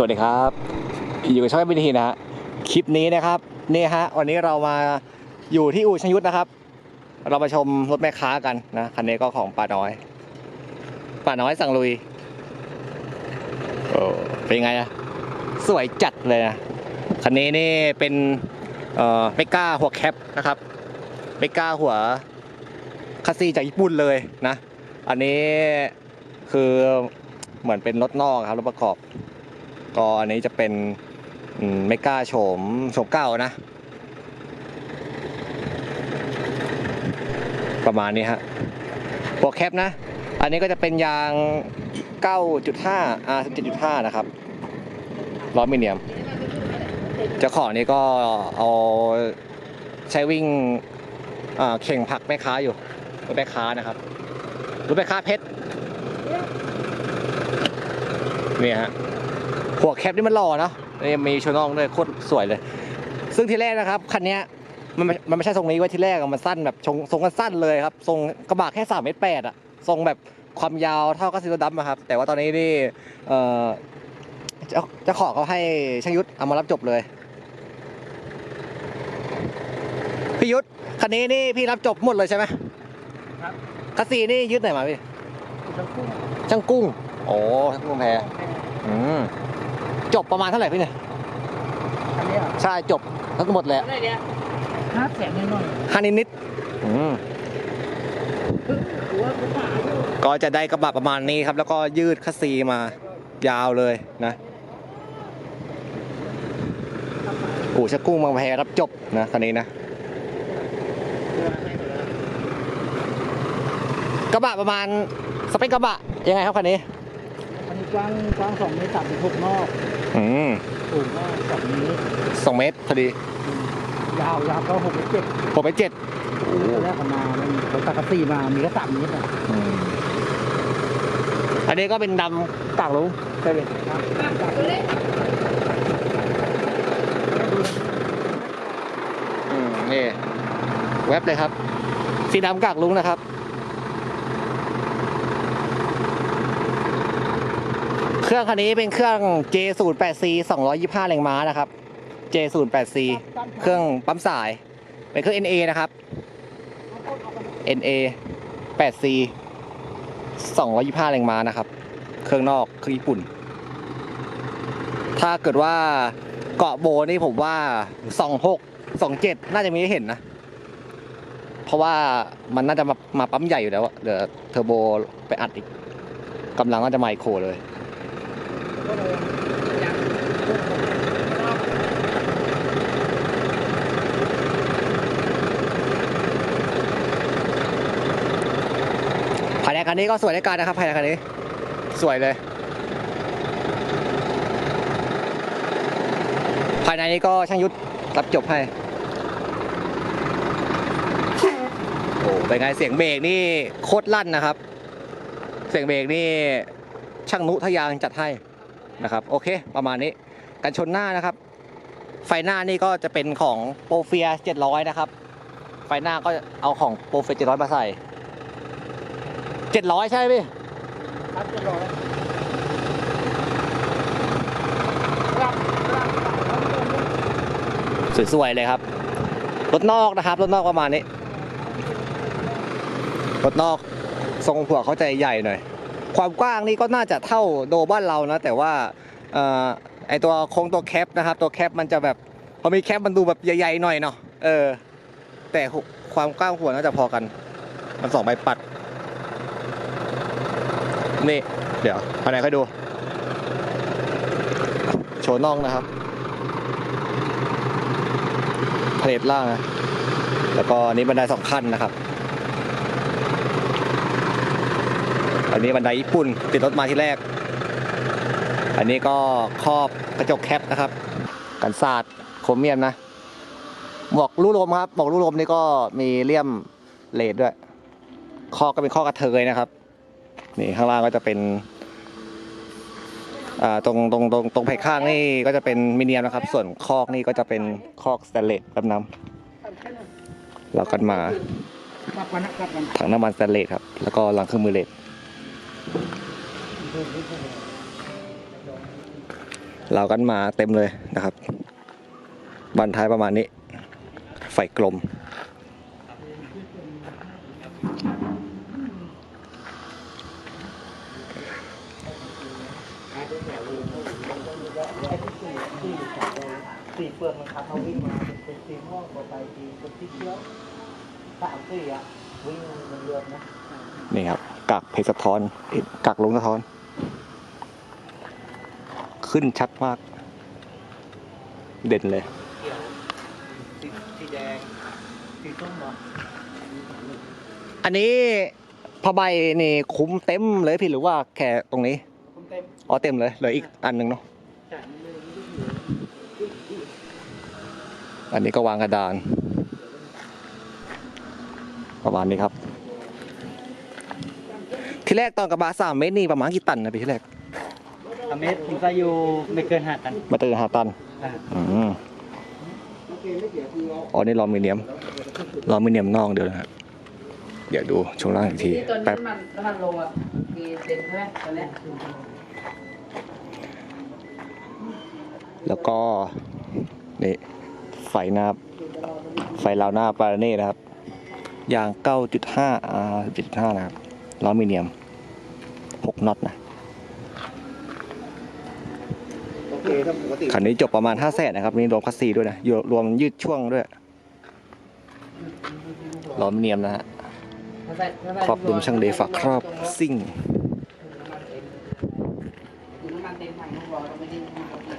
สวัสดีครับ อยู่กับช่องบินทีนะฮะคลิปนี้นะครับนี่ฮะวันนี้เรามาอยู่ที่อู่ชยุทธนะครับ เรามาชมรถแม่ค้ากันนะคันนี้ก็ของป้าน้อยป้าน้อยสั่งลุยโอ้เป็นไงอะสวยจัดเลยนะคันนี้นี่เป็นเอ่อเมก้าหัวแคปนะครับเมก้าหัวคัสซีจากญี่ปุ่นเลยนะ อันนี้คือเหมือนเป็นรถนอกครับรถประกอบ ก็อันนี้จะเป็นเมกาโฉมโฉมเก่านะ ประมาณนี้ฮะโปรแคปนะ อันนี้ก็จะเป็นยาง 9.5 R 17.5 นะครับล้อมิเนียมจ้าขอนี่ก็เอาใช้วิ่งเข่งผักแม่ค้าอยู่รถแม่ค้านะครับรถแม่ค้าเพชรนี่ฮะ หัวแคปนี่มันหล่อเนอะนี่มีโชว์นองด้วยโคตรสวยเลย ซึ่งทีแรกนะครับคันเนี้ยมันไม่มันไม่ใช่ทรงนี้ไว้ยทีแรกอะมันสั้นแบบทรงทรงกันสั้นเลยครับทรงกระบะแค่สามเมตรแปดอะทรงแบบความยาวเท่ากับซีโรดัมอะครับ แต่ว่าตอนนี้นี่เอ่อเจ้าเจ้าของเขาให้ช่างยุทธเอามารับจบเลยพี่ยุทธคันนี้นี่พี่รับจบหมดเลยใช่ไหมครับคัสซีนี่ยึดไหนมาพี่ทั้งคู่ช่างกุ้งโอ้ช่างกุ้งแพรอืม จบประมาณเท่าไหร่พี่เนี่ย อันนี้เหรอใช่จบทั้งหมดเลยเท่าไหร่เนี่ยห้าแสนน้อยห้านิดนิดๆอืมๆหัวกระบะอยู่ก็จะได้กระบะประมาณนี้ครับ แล้วก็ยืดคัสซีมายาวเลยนะโอ้ชักกุ้งบางแพรับจบนะคันนี้นะ กระบะประมาณสเปคกระบะยังไงครับคันนี้อันนี้ กว้างกว้างสองเมตรสามสิบหกนอกอืมสูงก็สองเมตรสองเมตรพอดียาวยาวก็หกเมตรเจ็ดผมไปเจ็ดตอนแรกเขามามันเขาตัดกระสีมามีแค่สามเมตรอะอันนี้ก็เป็นดำต่างลุงใช่ไหมอืมนี่ แว็บเลยครับ สีดำกากลุงนะครับ เครื่องคันนี้เป็นเครื่อง J08C 225 แรงม้านะครับ J08C เครื่องปั๊มสาย เป็นเครื่อง NA นะครับ NA 8C 225 แรงม้านะครับ เครื่องนอกเครื่องญี่ปุ่น ถ้าเกิดว่าเกาะโบนี่ผมว่า 26 27 น่าจะมีให้เห็นนะ เพราะว่ามันน่าจะมามาปั๊มใหญ่อยู่แล้วเดี๋ยวเทอร์โบไปอัดอีกกำลังก็จะไมโครเลย ภายในคันนี้ก็สวยในการนะครับภายในคันนี้ สวยเลย ภายในนี้ก็ช่างยุทธรับจบให้โอ้เป็นไงเสียงเบรกนี่โคตรลั่นนะครับ เสียงเบรกนี่ช่างนุทะยางจัดให้ นะครับโอเคประมาณนี้กันชนหน้านะครับ ไฟหน้านี่ก็จะเป็นของโปรเฟีย700 นะครับ ไฟหน้าก็เอาของโปรเฟีย700 มาใส่ 700 ใช่ไหมพี่ครับจะรอสวยๆเลยครับ รถนอกนะครับ รถนอกประมาณนี้ รถนอกทรงผัวเขาใจใหญ่หน่อย ความกว้างนี่ก็น่าจะเท่าโดบ้านเรานะ แต่ว่าออไอตัวโครงตัวแคปนะครับ ตัวแคปมันจะแบบพอมีแคปมันดูแบบใหญ่ๆหน่อยเนาะเออ แต่ความกว้างหัวน่าจะพอกัน มันสองใบปัด นี่ เดี๋ยวภายในค่อยดู โชว์น่องนะครับเพลทล่างนะแล้วก็นนี้บันไดสองขั้นนะครับ อันนี้บันไดญี่ปุ่นติดรถมาที่แรก อันนี้ก็ครอบกระจกแคปนะครับ กันศาสตร์โครเมียมนะหมวกลูกลมครับหมวกลูกลมนี่ก็มีเลี่ยมเลดด้วยข้อก็เป็นข้อกระเทยนะครับนี่ข้างล่างก็จะเป็นอ่าตรงตรงตรงตรงแผงข้างนี่ก็จะเป็นมิเนียมนะครับ ส่วนคอกนี่ก็จะเป็นคอกสแตเลสแบบน้ำเรากันมากลับมานมาถังน้ำมันสแตเลสครับ แล้วก็หลังเครื่องมือเลส เรากันมาเต็มเลยนะครับ บันท้ายประมาณนี้ ไฟกลม สี่เปลือกมันขับเขาวิ่งมาเป็นสีม่วงต่อไปสีสีเขียวสามสี่อะวิ่งมันเรือนนะนี่ครับกากเพชรสะท้อนกากลงสะท้อน ขึ้นชัดมาก เด่นเลยเขียวสีสีแดงสีส้มเหรออันนี้ผ้าใบนี่คุ้มเต็มเลยพี่หรือว่าแค่ตรงนี้ผมเต็มอ๋อเต็มเลยเหลืออีกอันหนึ่งเนาะจัดเลยอันนี้ก็วางกระดาน ประมาณนี้ครับ ที่แรกตอนกระบะสามเมตรนี่ประมาณกี่ตันนะพี่ที่แรก อเมตรผมจะอยู่ไม่เกินห้าตันมาเตือนหาตันอ่าอืมอ๋อนี่ลอมิเนียมลอมิเนียมนอกเดี๋ยวนะฮะเดี๋ยวดูช่วงล่างอีกทีตอนนี้แป๊บมันน้ำมันลงอะมีเต็มใช่ไหมตอนเนี้ยแล้วก็นี่ไฟหน้าไฟราวหน้าปาราเน่นะครับยาง 9.5 R 7.5 นะครับลอมิเนียม 6น็อตนะ เคถ้าปกติคันนี้จบประมาณ5แสนนะครับนี่รวมคัสซีด้วยนะอยู่รวมยืดช่วงด้วยลอมเนียมนะฮะครอบดุมช่างเดฝากครอบซิ่งน้ำมันเต็มถุงน้ำมันเต็มถังลูกร้อยเราไม่ได้ดูเขาเนี่ย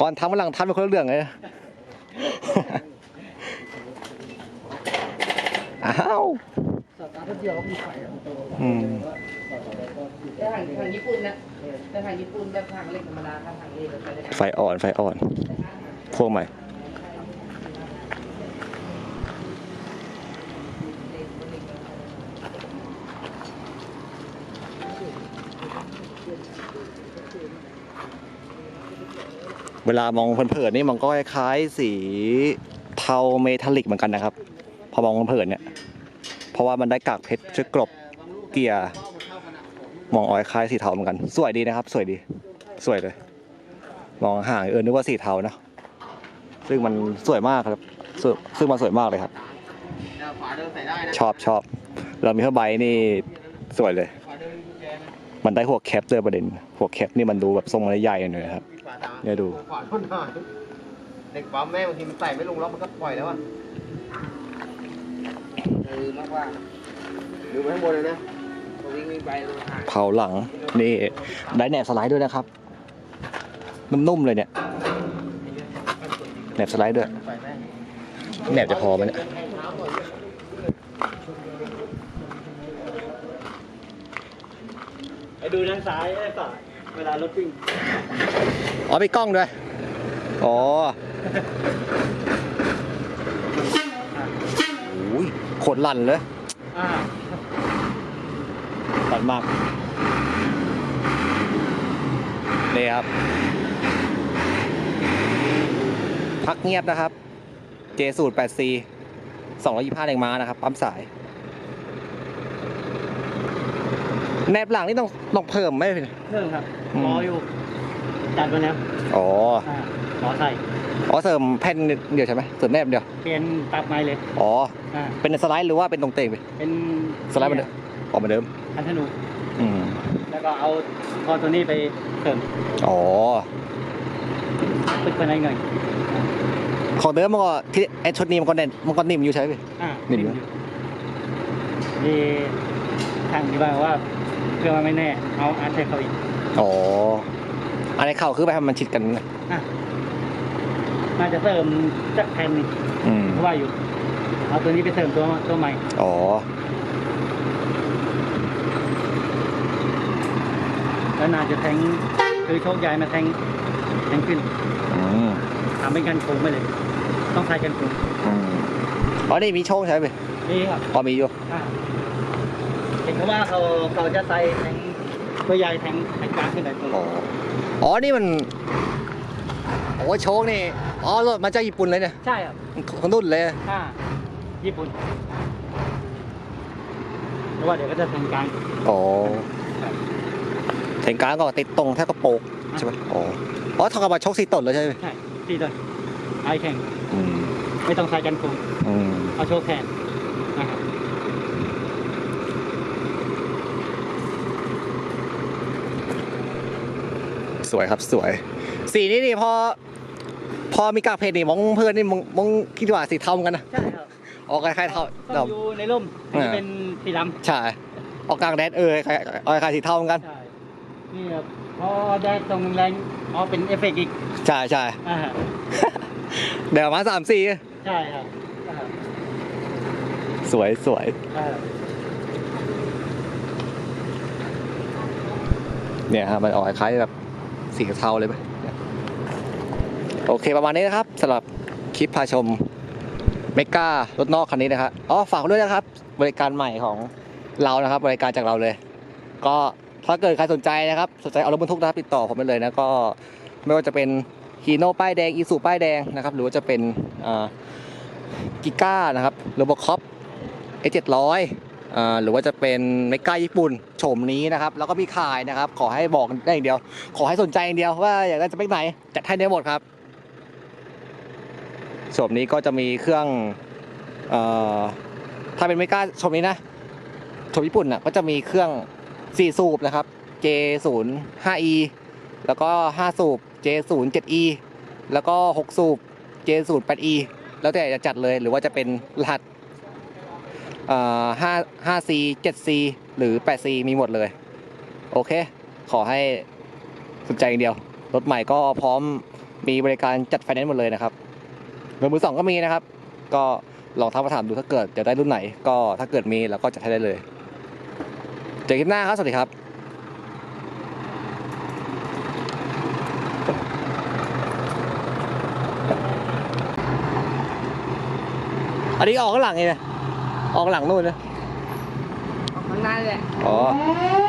ก่อนทำกำลังทำเป็นคนละเรื่องเลยอ้าว สตาร์ทเดียวก็มีไฟอะอืมแต่ถังถังญี่ปุ่นนะแต่ถังญี่ปุ่นแบบถังเล็กธรรมดาถ้าถังเล็กเราใช้ได้ไฟอ่อนไฟอ่อนพวกใหม่เวลามองเพลินๆนี่มันก็คล้ายๆสีเทาเมทัลลิกเหมือนกันนะครับ พอมองเพลินๆเนี่ยเพ ราะว่ามันได้กากเพชรช่วยกลบเกียร์มองออยคล้ายสีเทาเหมือนกัน สวยดีนะครับ สวยดี สวยเลย มองห่างเออนึกว่าสีเทานะ ซึ่งมันสวยมากครับ ซึ่งซึ่งมันสวยมากเลยครับ ชอบชอบ เรามีผ้าใบนี่สวยเลย มันได้หัวแคปด้วยประเด็น หัวแคปนี่มันดูแบบทรงมันใหญ่หน่อยนะครับ เนี่ยดูเด็กปั๊มแม่บางทีมันใส่ไม่ลงแล้วมันก็ปล่อยแล้วอะ เออมากว่าดูไปข้างบนเลยนะเราวิ่งวิ่งไปเราห่างเผาหลังนี่ได้แหนบสไลด์ด้วยนะครับนุ่มๆเลยเนี่ยแหนบสไลด์ด้วยใส่แม่งแหนบจะพอไหมเนี่ยไปดูด้านซ้ายไอ้ฝาเวลารถวิ่งอ๋อมีกล้องด้วยอ๋อ โอ้ยโคตรลั่นเลยอ่าลั่นมาก นี่ครับ พักเงียบนะครับ J สูตร 8C 225แรงม้านะครับ ปั๊มสาย แนบหลังนี่ต้องต้องเพิ่มไหมพี่เพิ่มครับอืมรออยู่จัดมาแล้วอ๋อ อ่ารอใส่อ๋อเสริมแผ่นเดียวใช่ไหมเสริมแนบเดียวเปลี่ยนปรับไม้เลยอ๋ออ่าเป็นสไลด์หรือว่าเป็นตรงเตงไปเป็นสไลด์เหมือนเดิมออกเหมาเดิมคันธนูอืมแล้วก็เอาคอตัวนี้ไปเสริมอ๋อปึ๊กไปในเงินของเดิมมันก็ที่ไอชุดนี้มันก็แน่นมันก็นิ่มอยู่ใช่ไหม อ่านิ่มอยู่ มีทางที่ว่าว่าเพื่อว่าไม่แน่ เอาอาร์ตให้เขาอีกอ๋ออันนี้เข่าคือไปให้มันชิดกันนะอะ น่าจะเสริมสักแผ่นหนึงอืมเพราะว่าอยู่ เอาตัวนี้ไปเสริมตัวตัวใหม่ อ๋อ แล้วน่าจะแทงคือโชคใหญ่มาแทงแทงขึ้นอืม ทำเป็นกันโค้งไปเลย ต้องใช้กันโค้งอืม อ๋อ นี่มีโชคใช่ไหมนี่ครับอ๋อมีอยู่ อ่าเห็นเขาว่าเขาเขาจะใส่แทงตัวใหญ่แทงแทงกลางขึ้นได้ตัวอ๋อ อ๋อ นี่มัน โอ้ยโชคนี่ อ๋อรถมาจากญี่ปุ่นเลยเนี่ยใช่ครับของนุ่นเลยอ่าญี่ปุ่นเพราะว่าเดี๋ยวก็จะทำการอ๋อแทงกลางก็ติดตรงแท่กระโปรงใช่ไหมอ๋ออ๋อเทากับมาชกสีตนเลยใช่ไหมใช่ที่ต้นไอแข่งอืมไม่ต้องใช้กันคงอืมเอาโชว์แขนนะครับสวยครับสวย สีนี้นี่พอ พอมีกากเพชรนี่มองเพื่อนนี่มองมองคิดว่าสีเทาเหมือนกันนะใช่ครับออกคล้ายๆเทาต้องอยู่ในร่มอันนี้อ่าเป็นสีดใช่ออกกลางแดดเออคล้ายๆออกคล้ายๆสีเทาเหมือนกันำใช่นี่ครับพอแดดตรงแรงๆเอาเป็นเอฟเฟกต์อีกใช่ใช่อ่าเดี๋ยวมาสามสี่ใช่ครับอ่าสวยสวยอ่าเนี่ยฮะมันออกคล้ายๆแบบสีเทาเลยไหมเนี่ย โอเคประมาณนี้นะครับสำหรับคลิปพาชมเมก้ารถนอกคันนี้นะครับอ๋อฝากด้วยนะครับ บริการใหม่ของเรานะครับ บริการจากเราเลย ก็ถ้าเกิดใครสนใจนะครับ สนใจเอารถบรรทุกนะครับติดต่อผมได้เลยนะก็ไม่ว่าจะเป็นฮีโน่ป้ายแดงอีซูป้ายแดงนะครับ หรือว่าจะเป็นกิก้านะครับโรบคอปเอเจ็ดร้อยหรือว่าจะเป็นเมกาญี่ปุ่นโฉมนี้นะครับ แล้วก็มีขายนะครับ ขอให้บอกได้อย่างเดียว ขอให้สนใจอย่างเดียวว่าอยากได้สเปคไหนจัดให้ได้หมดครับ โฉมนี้ก็จะมีเครื่องออถ้าเป็นเมกาโฉมนี้นะโฉมญี่ปุ่นน่ะก็จะมีเครื่อง 4 สูบนะครับ J0 5E แล้วก็ 5 สูบ J0 7E แล้วก็ 6 สูบ J0 8E แล้วแต่จะจัดเลยหรือว่าจะเป็นรหัสห้าห้า C เจ็ด C หรือแปด C มีหมดเลย โอเค ขอให้สนใจอย่างเดียว รถใหม่ก็พร้อมมีบริการจัดไฟแนนซ์หมดเลยนะครับ เงินมือสองก็มีนะครับ ก็ลองทักมาถามดูถ้าเกิดจะได้รุ่นไหน ก็ถ้าเกิดมีเราก็จัดให้ได้เลย เจอคลิปหน้าครับ สวัสดีครับอันนี้ออกข้างหลังไงเนี่ยออกข้างหลังนู่นนะข้างหน้าเลยอ๋อเ